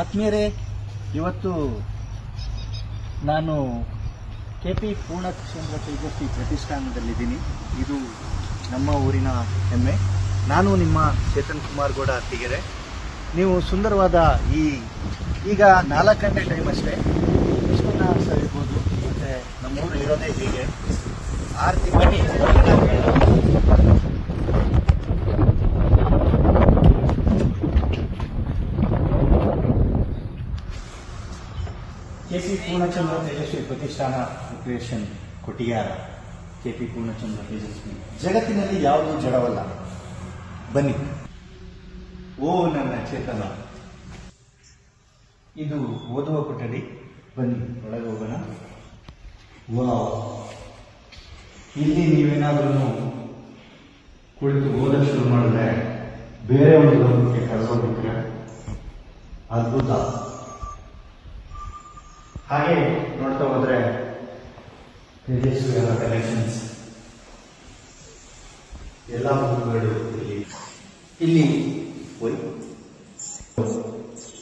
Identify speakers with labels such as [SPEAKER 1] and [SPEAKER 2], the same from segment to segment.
[SPEAKER 1] ಆತ್ಮೀಯರೇ, ಇವತ್ತು ನಾನು ಕೆ ಪಿ ಪೂರ್ಣಚಂದ್ರ ತೇಜಸ್ವಿ ಪ್ರತಿಷ್ಠಾನದಲ್ಲಿದ್ದೀನಿ. ಇದು ನಮ್ಮ ಊರಿನ ಹೆಮ್ಮೆ. ನಾನು ನಿಮ್ಮ ಚೇತನ್ ಕುಮಾರ್ ಗೌಡ ಅತ್ತಿಗೆರೆ ನೀವು ಸುಂದರವಾದ ಈ, ಈಗ ನಾಲ್ಕು ಗಂಟೆ ಟೈಮ್ ಅಷ್ಟೇ. ವಿಶ್ವನ ಸರಿಬೋದು ಮತ್ತು ನಮ್ಮೂರು ಇರೋದೇ ಹೀಗೆ. ಆರು ತಿಂಗಳು ಕೆ ಪಿ ಪೂರ್ಣಚಂದ್ರ ತೇಜಸ್ವಿ ಪ್ರತಿಷ್ಠಾನ ಕ್ರಿಯೇಷನ್ ಕೊಟ್ಟಿಯಾರ ಕೆ ಪಿ ಪೂರ್ಣಚಂದ್ರ ತೇಜಸ್ವಿ. ಜಗತ್ತಿನಲ್ಲಿ ಯಾವುದೂ ಜಡವಲ್ಲ. ಬನ್ನಿ. ಓ ನನ್ನ ಚೇತನ. ಇದು ಓದುವ ಕೊಠಡಿ. ಬನ್ನಿ, ಒಳಗೆ ಹೋಗೋಣ. ಓ ಇಲ್ಲಿ ನೀವೇನಾದ್ರೂ ಕುಳಿತು ಓದ ಶುರು ಮಾಡಿದ್ರೆ ಬೇರೆ ಒಂದು ಲೋಕಕ್ಕೆ ಕರೆದೋಗ್ಬಿಟ್ರೆ ಅದ್ಭುತ. ಹಾಗೆ ನೋಡ್ತಾ ಹೋದ್ರೆ ತೇಜಸ್ವಿಯವರ ಕಲೆಕ್ಷನ್ಸ್ ಎಲ್ಲ ಬುಕ್ಗಳು ಇಲ್ಲಿ. ಇಲ್ಲಿ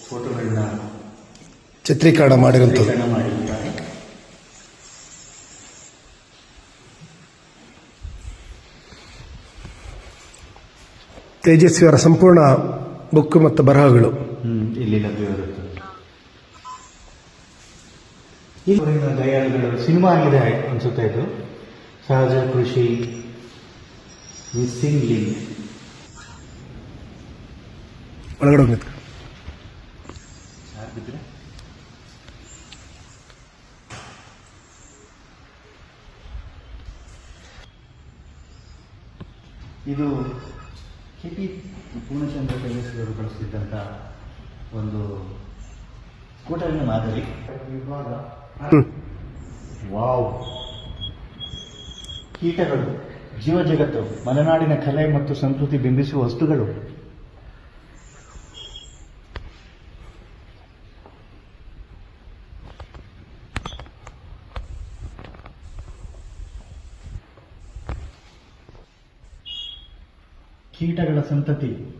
[SPEAKER 1] ಫೋಟೋಗಳನ್ನ
[SPEAKER 2] ಚಿತ್ರೀಕರಣ ಮಾಡಿರುವಂಥದ್ದು.
[SPEAKER 1] ಮಾಡಿದ್ದಾರೆ.
[SPEAKER 2] ತೇಜಸ್ವಿಯವರ ಸಂಪೂರ್ಣ ಬುಕ್ ಮತ್ತು ಬರಹಗಳು.
[SPEAKER 1] ಇಲ್ಲಿ ಲಭ್ಯವಿರುತ್ತದೆ ಇವರಿನ ದಯಾಳುಗಳು ಸಿನಿಮಾ ಆಗಿದೆ ಅನ್ಸುತ್ತೆ ಇದು. ಸಹಜ ಕೃಷಿ ಮಿಸ್ಸಿಂಗ್ ಲಿಂಕ್
[SPEAKER 2] ಒಳಗಡೆ ಹೋಗಿ
[SPEAKER 1] ಇದು ಕೆ ಪಿ ಪೂರ್ಣಚಂದ್ರ ಅವರು ಬಳಸ್ತಿದ್ದಂಥ ಒಂದು ಸ್ಕೂಟರ್ನ ಮಾದರಿ. ವಿಭಾಗ. ವಾವ್. ಕೀಟಗಳು ಜೀವ ಜಗತ್ತು ಮಲೆನಾಡಿನ ಕಲೆ ಮತ್ತು ಸಂಸ್ಕೃತಿ ಬಿಂಬಿಸುವ ವಸ್ತುಗಳು. ಕೀಟಗಳ ಸಂತತಿ.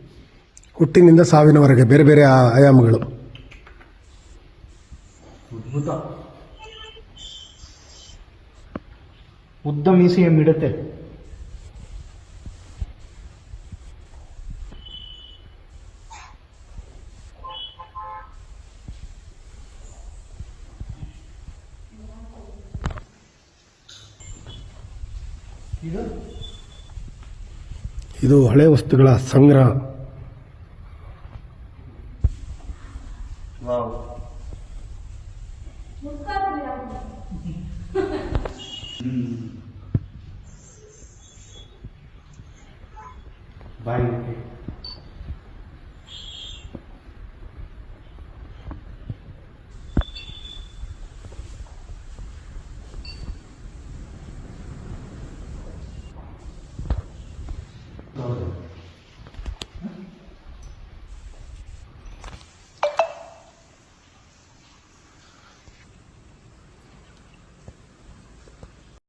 [SPEAKER 2] ಹುಟ್ಟಿನಿಂದ ಸಾವಿನವರೆಗೆ ಬೇರೆ ಬೇರೆ ಆಯಾಮಗಳು.
[SPEAKER 1] ಅದ್ಭುತ. ಉದ್ದ ಮೀಸೆಯ ಮಿಡತೆ. ಇದು?
[SPEAKER 2] ಇದು ಹಳೆ ವಸ್ತುಗಳ ಸಂಗ್ರಹ.
[SPEAKER 1] ವಾವ್. Ừ. vay rồi.